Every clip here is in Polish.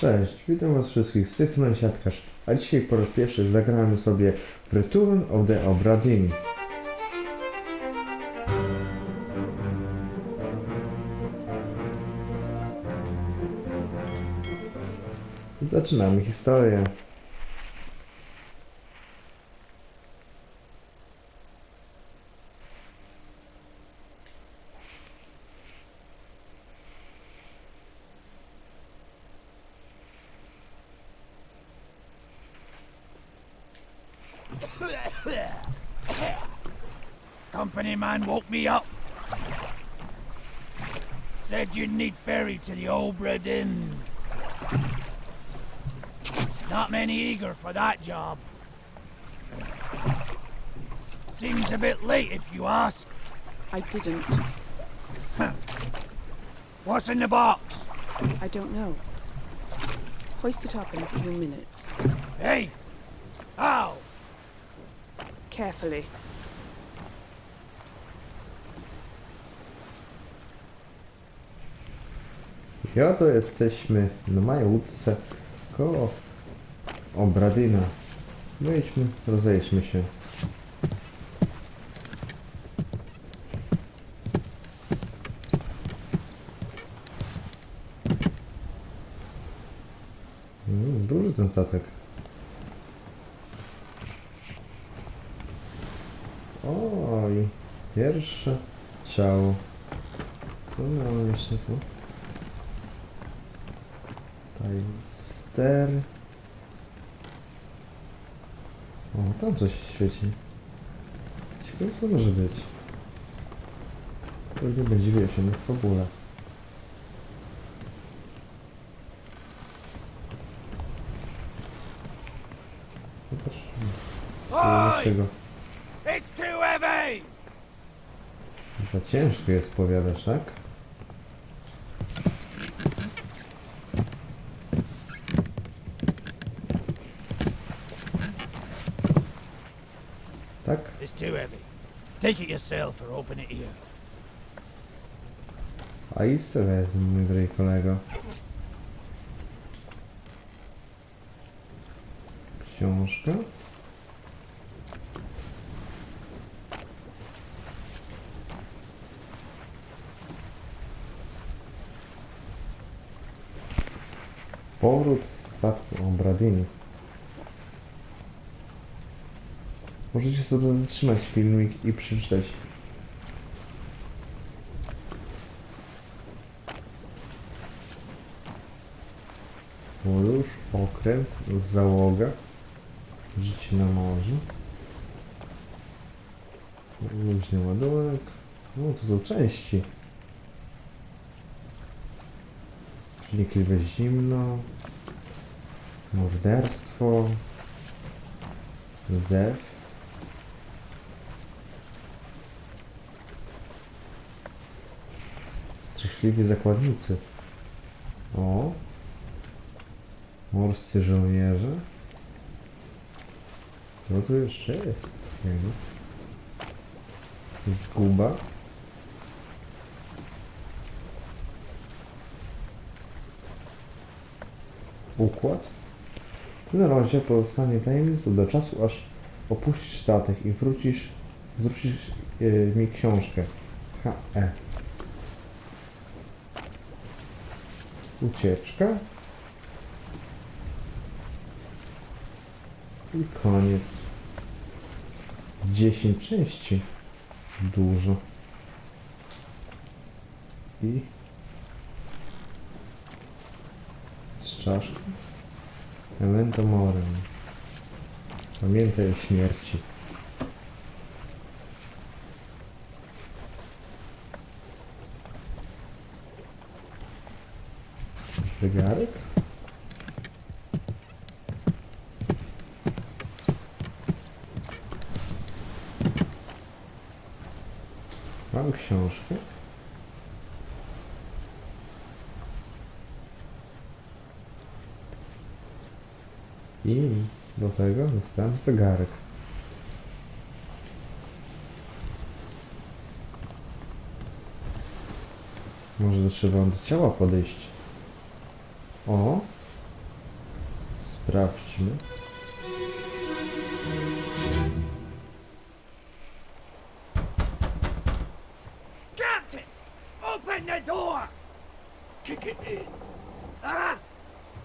Cześć, witam was wszystkich z tej strony Siatkarz, a dzisiaj po raz pierwszy zagramy sobie w Return of the Obra Dinn. Zaczynamy historię. Man woke me up. Said you'd need ferry to the Obra Dinn. Not many eager for that job. Seems a bit late if you ask. I didn't. What's in the box? I don't know. Hoist it up in a few minutes. Hey! How? Carefully. I oto jesteśmy na małej łódce koło Obradyna. Wejdźmy, rozejdźmy się. Mm, duży ten statek. Oj, pierwsze ciało. Co mamy jeszcze tu? Ster. O, tam coś świeci. Ciekawe co może być. Pewnie będzie w. Zobaczmy. Dlaczego? It's too heavy! Za ciężko jest powiadasz? Tak? Take it yourself or open it here. A i se wezmę, mój drogi kolego. Książka. Powrót statku Obradini. Możecie sobie zatrzymać filmik i przeczytać. Podróż, okręt, załoga, życie na morzu, luźny ładunek, no to są części. Wnikliwe zimno, morderstwo, zew, straszliwi zakładnicy. O, Morscy żołnierze. Co tu jeszcze jest? Zguba. Układ. Ten rozdział pozostanie tajemnicą do czasu, aż opuścisz statek i wrócisz, zwrócisz e, mi książkę. HE. Ucieczka. I koniec. 10 części. Dużo. I z czaszką. Memento. Pamiętaj o śmierci. Zegarek? Mam książkę. I do tego dostałem zegarek. Może trzeba do ciała podejść. O, Sprawdźmy. Captain! Open the door! Kick it in. Ah!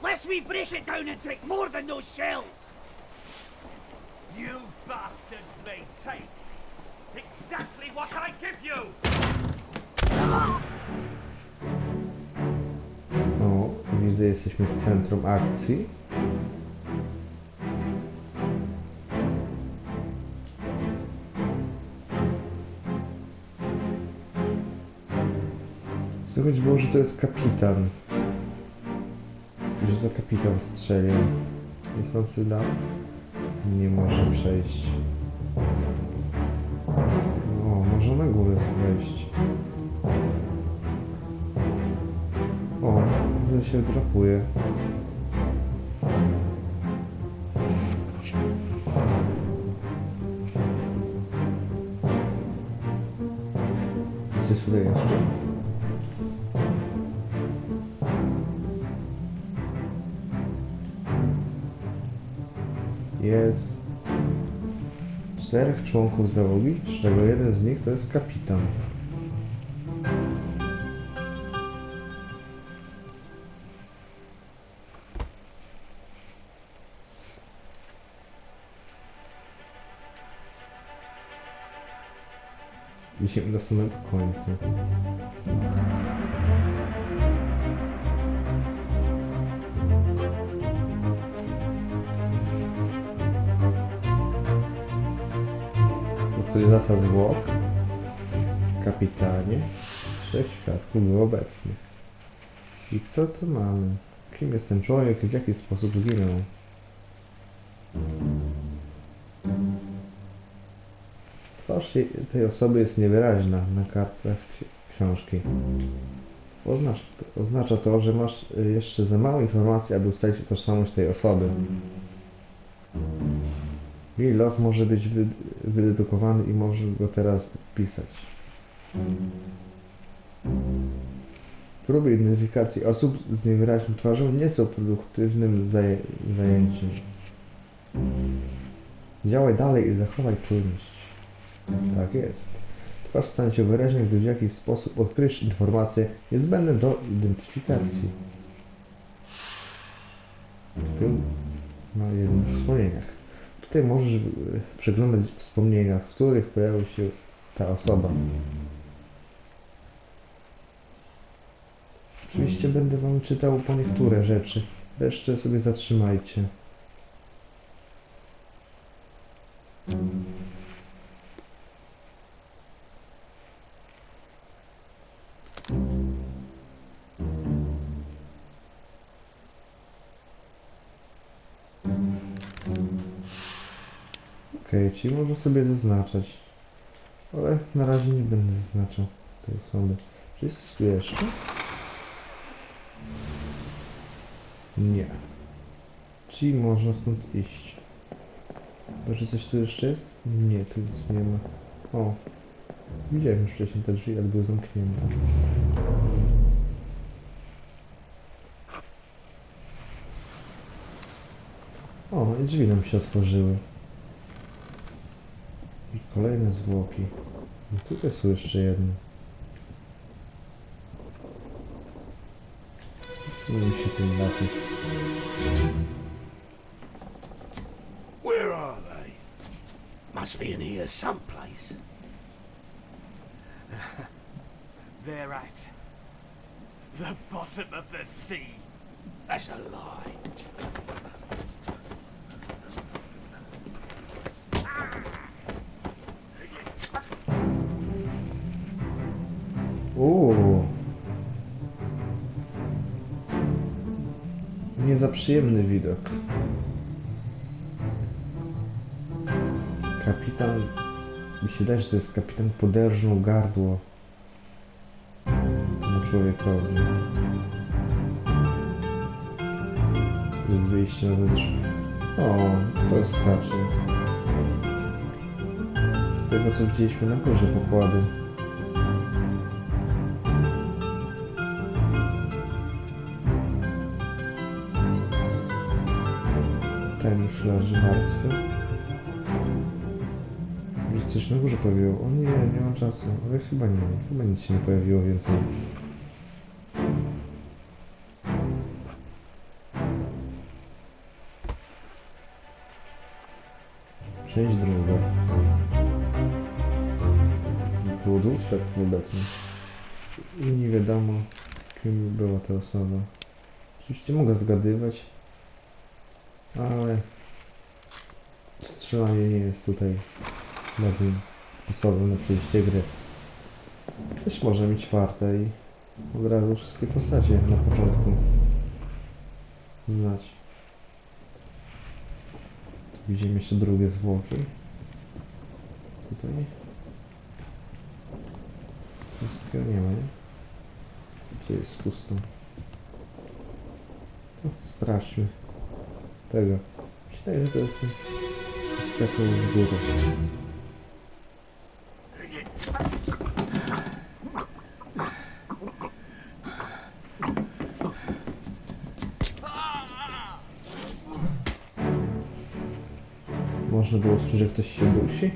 Lest we break it down and take more than those shells! You bastards may take exactly what I give you! Widzę, jesteśmy w centrum akcji. Słychać było, że to jest kapitan. Że to kapitan strzelił. Jest tam syda? Nie może przejść. O, może na górę wejść. Się drapuje. Tutaj jeszcze? Jest czterech członków załogi, z czego jeden z nich to jest kapitan. Idziemy do samego końca. Utylizacja zwłok. Kapitanie. Trzech świadków było obecnych. I to mamy? Kim jest ten człowiek i w jaki sposób zginął? Tej osoby jest niewyraźna na kartach ksi- książki. Oznacza oznacza to, że masz y, jeszcze za mało informacji, aby ustalić tożsamość tej osoby. Jej los może być wy, wydedukowany i może go teraz pisać. Próby identyfikacji osób z niewyraźną twarzą nie są produktywnym zaję zajęciem. Działaj dalej i zachowaj czujność. Tak jest. Twarz stanie się wyraźna, gdy w jakiś sposób odkryjesz informacje niezbędne do identyfikacji. Na jednych wspomnieniach. Tutaj możesz e, przeglądać wspomnienia, w których pojawiła się ta osoba. Oczywiście będę wam czytał po niektóre rzeczy. Resztę sobie zatrzymajcie. Okej, czyli może sobie zaznaczać. Ale na razie nie będę zaznaczał tej osoby. Czy jesteś tu jeszcze? Nie. Czyli można stąd iść. Chyba, że coś tu jeszcze jest? Nie, tu nic nie ma. O. Widziałem już wcześniej te drzwi, ale były zamknięte. O, i drzwi nam się otworzyły. I kolejne zwłoki. I tutaj są jeszcze jedne. Znowu się tym bawić. Where are they? Must be in here someplace. They're at the bottom of the sea. That's a lie. Przyjemny widok. Kapitan... Mi się wydaje, że jest kapitan poderżnął gardło temu człowiekowi. Jest wyjście na zewnątrz. O, to skacze. Z tego co widzieliśmy na górze pokładu. Leży martwy. Może coś na górze pojawiło. O nie, nie mam czasu. Ale chyba nie. Chyba nic się nie pojawiło więcej. Część druga. Dwóch świadków obecnych. I nie wiadomo, kim była ta osoba. Oczywiście mogę zgadywać, ale strzelanie nie jest tutaj dobrym sposobem na przejście gry. Też może mieć czwarte i od razu wszystkie postacie na początku znać. Tu widzimy jeszcze drugie zwłoki. Tutaj Wszystkiego nie ma, nie? Gdzie jest pusto? No, sprawdźmy tego. Myślę, że to jest skakał w górę. Można było czuć, że ktoś się dusi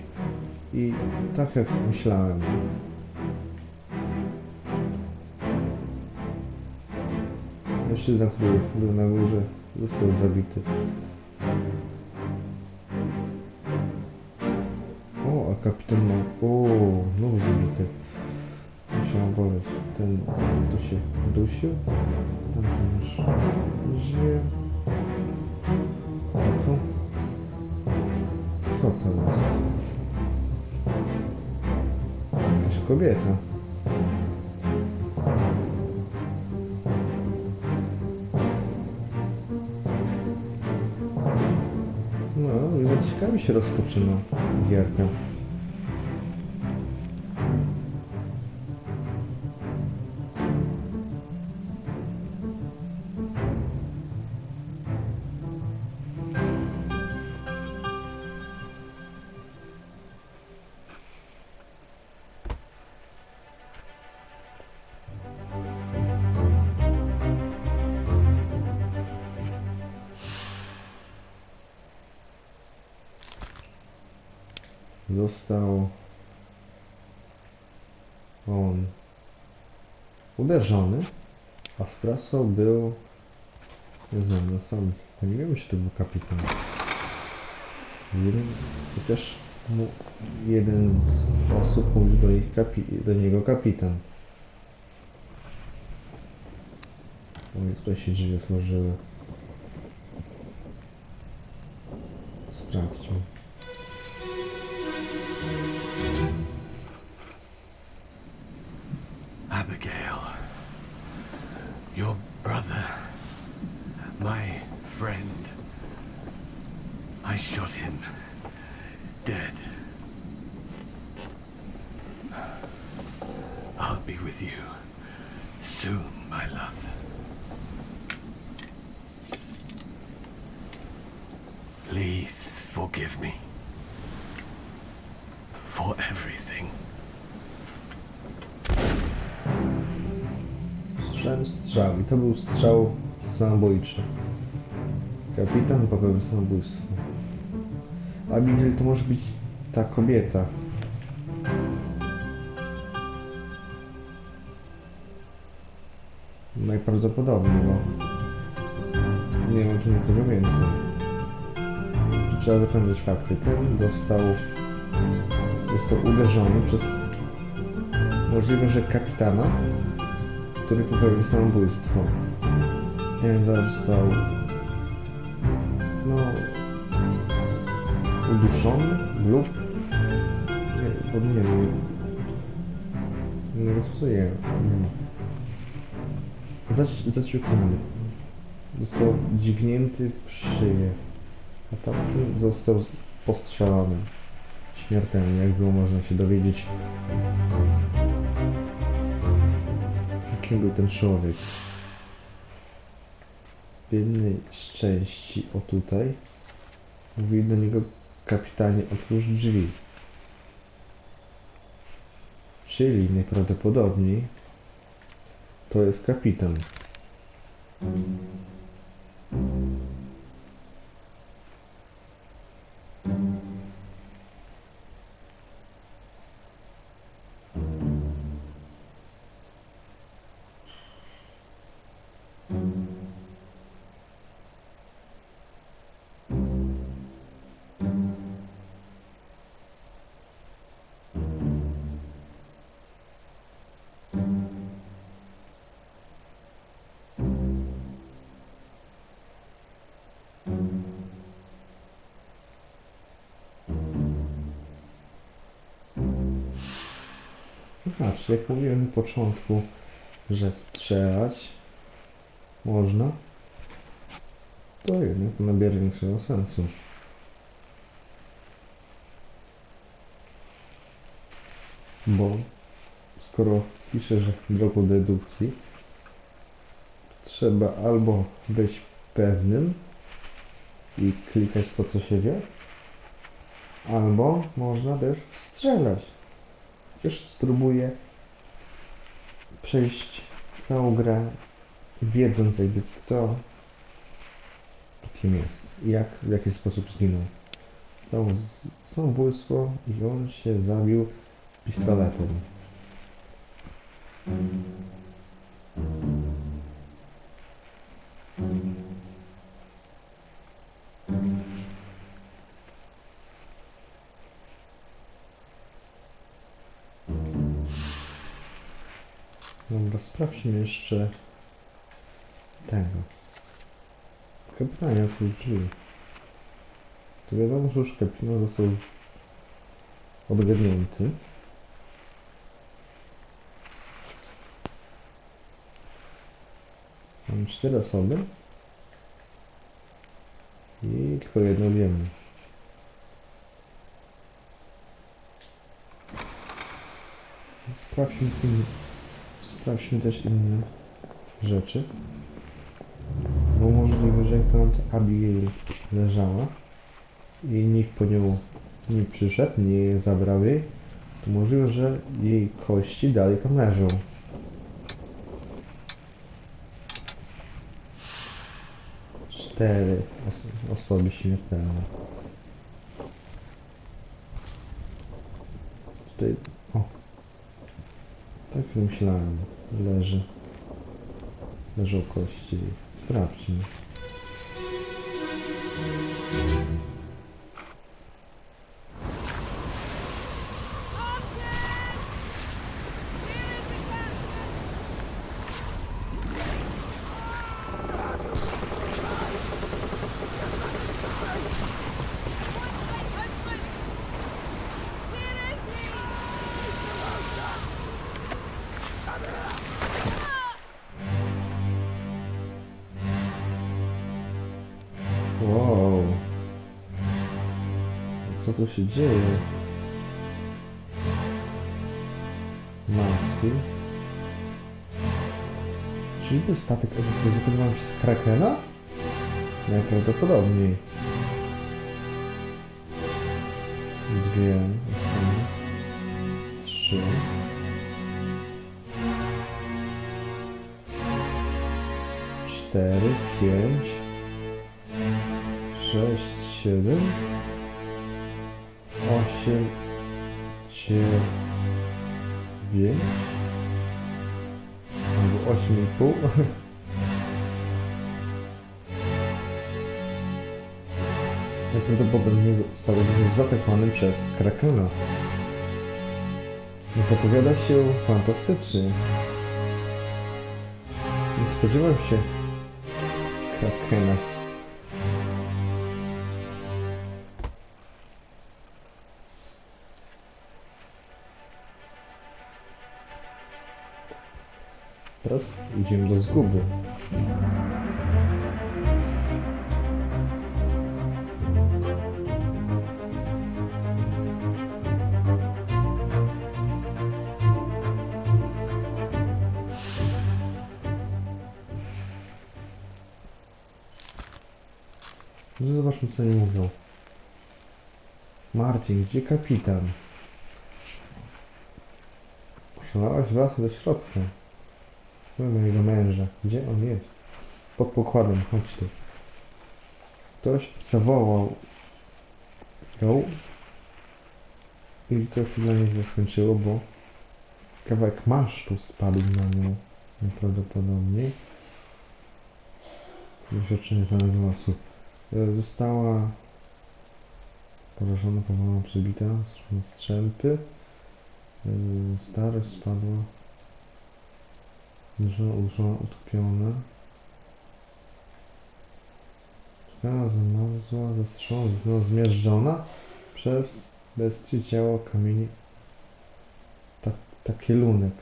i tak jak myślałem. Mężczyzna, który był na górze, został zabity. Kapitan ma... O, znowu zabity. Musiałem boleć. Ten tu się dusił. Ten już żyje. To? Co to jest? Jakaś kobieta. No, chyba ciekawie się rozpoczyna gierka. Został on uderzony, a sprawcą był nie znam, no sam nie wiem, czy to był kapitan. Chociaż mu, jeden z osób mówił do, kapi, do niego kapitan. Oj, tutaj się drzwi otworzyły. Sprawdźmy. Abigail, your brother, my friend. I shot him dead. I'll be with you soon, my love. Please forgive me to był strzał samobójczy. Kapitan popełnił samobójstwo. Abigail to może być ta kobieta. Najprawdopodobniej, bo nie wiem, czy powiem więcej. Trzeba wypędzać fakty. Ten dostał został uderzony przez możliwe, że kapitana który popełnił samobójstwo. Ten został no uduszony lub nie, bo nie wiem nie rozpoznaję zaciukany został dźgnięty w szyję a tamten został postrzelony śmiertelnie jak było można się dowiedzieć kim był ten człowiek. W jednej z części, o tutaj, mówi do niego kapitanie otwórz drzwi. Czyli najprawdopodobniej to jest kapitan. Znaczy, jak mówiłem na początku, że strzelać można, to jednak to nabiera większego sensu. Bo skoro pisze, że drogą dedukcji, trzeba albo być pewnym i klikać to, co się wie, albo można też strzelać. Chociaż spróbuję przejść całą grę wiedząc jakby kto kim jest i jak, w jaki sposób zginął. Są z- samobójstwo i on się zabił pistoletem. Sprawdźmy jeszcze tego. Otwórz drzwi. To wiadomo, że już kapitan został odgadnięty. Mam cztery osoby. I tylko jedno wiemy. Sprawdźmy, in... Sprawdźmy też inne rzeczy. Bo możliwe, że ta Abigail leżała i nikt po nią nie przyszedł, nie zabrał jej, to możliwe, że jej kości dalej tam leżą. Cztery os osoby śmiertelne. Tutaj, tak myślałem, leży, leżą kości. Sprawdźmy. Tu się dzieje? Maski. Czyżby statek wykonał się z Krakena? Najprawdopodobniej. Dwie osoby. Trzy. Cztery, pięć sześć, siedem, osiem, dziewięć, albo osiem i pół. Najprawdopodobniej został zaatakowany przez Krakena. Zapowiada się fantastycznie. Nie spodziewam się Krakena. Teraz idziemy do zguby. No zobaczmy co oni mówią. Marcin, gdzie kapitan? Oszalałaś was do środka. Szukamy mojego męża. Gdzie on jest? Pod pokładem, chodź tu. Ktoś zawołał ją i to chwila nie skończyło, bo kawałek masztu spadł na nią najprawdopodobniej. Rzeczy nie znalazło osób. Została porażona, powolona, przebita, z strzępy. E, Starość spadła. Żona użona utopiona. Szkana zamarzła, zastrzelona, została zmiażdżona przez bestie ciało kamieni. Tak, Taki lunek.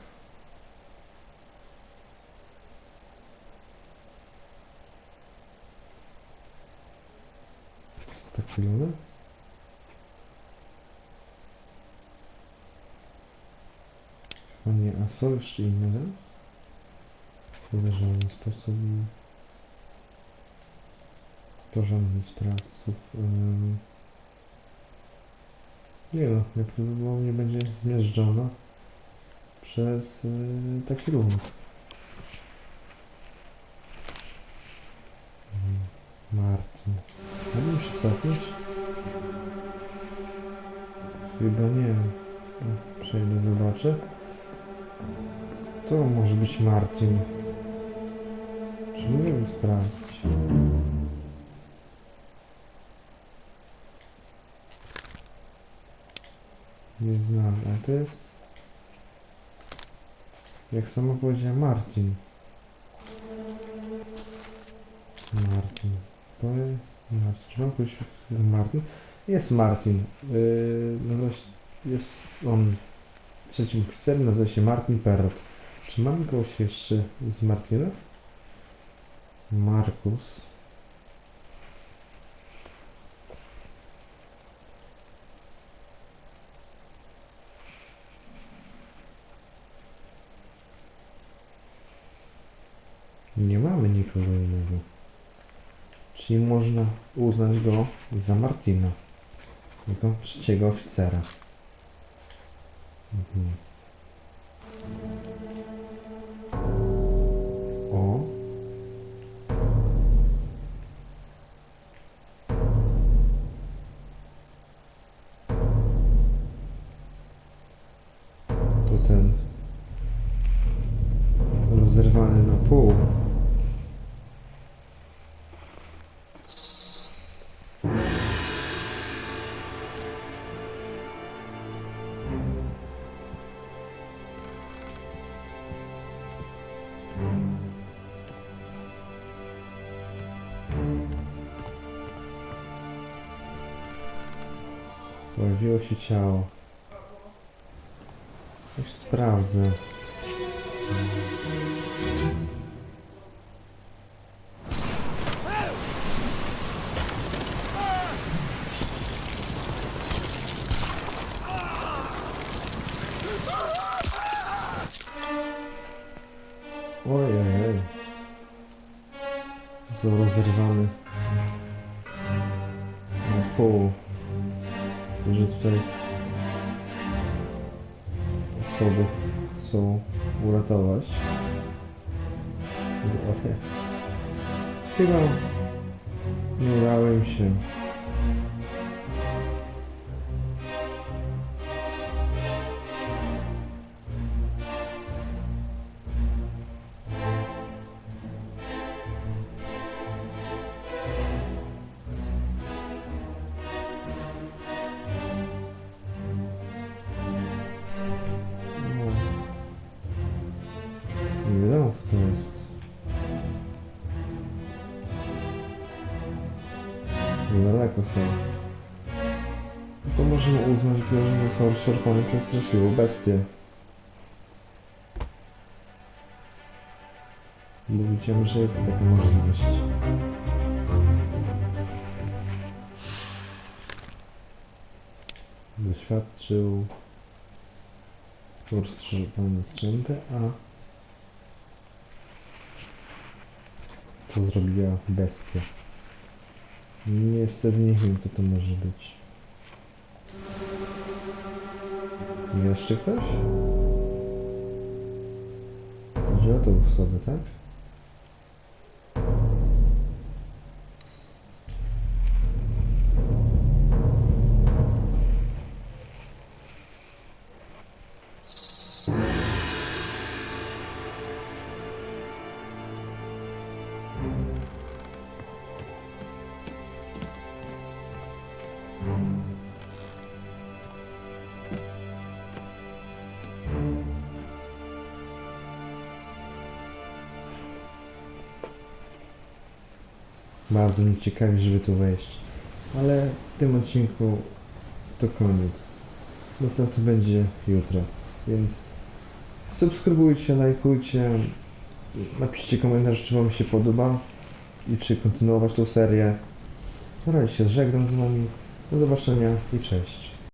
Taki lunek? Chyba nie, a są jeszcze inne? Podejrzany sposób. Porządny sprawców. Nie no, najprawdopodobniej będzie zmierzczona przez yy, taki ruch. Martin. Mógłbym się cofnąć? Chyba nie. Przejdę, zobaczę. To może być Martin. Czy mogę sprawdzić? Nie znam, a to jest... Jak sama powiedziała Martin. Martin. To jest... Martin. Czy mam. Martin? Jest Martin. Yy, nazywa się... Jest on trzecim oficerem, nazywa się Martin Perrot. Czy mamy kogoś jeszcze z Martinów? Markus. Nie mamy nikogo innego. Czyli można uznać go za Martina. Jako trzeciego oficera. Mhm. O. To ten rozerwany na pół. Pojawiło się ciało. Sprawdzę. Ojej. Został rozerwany na pół. Że tutaj osoby chcą uratować. Ale chyba nie udałem się. Niedaleko są. No To możemy uznać że został rozszarpany przez straszliwą bestię. Bo widziałem, że jest taka możliwość. Doświadczył rozstrzelony strzępy, a to zrobiła bestia. Niestety nie wiem, co to może być. Jeszcze ktoś? Chodzi o tą osobę, tak? Bardzo mnie ciekawi, żeby tu wejść. Ale w tym odcinku to koniec. Następny będzie jutro, więc Subskrybujcie, lajkujcie, napiszcie komentarz, czy wam się podoba i czy kontynuować tą serię. Na razie się żegnam z wami. Do zobaczenia i cześć.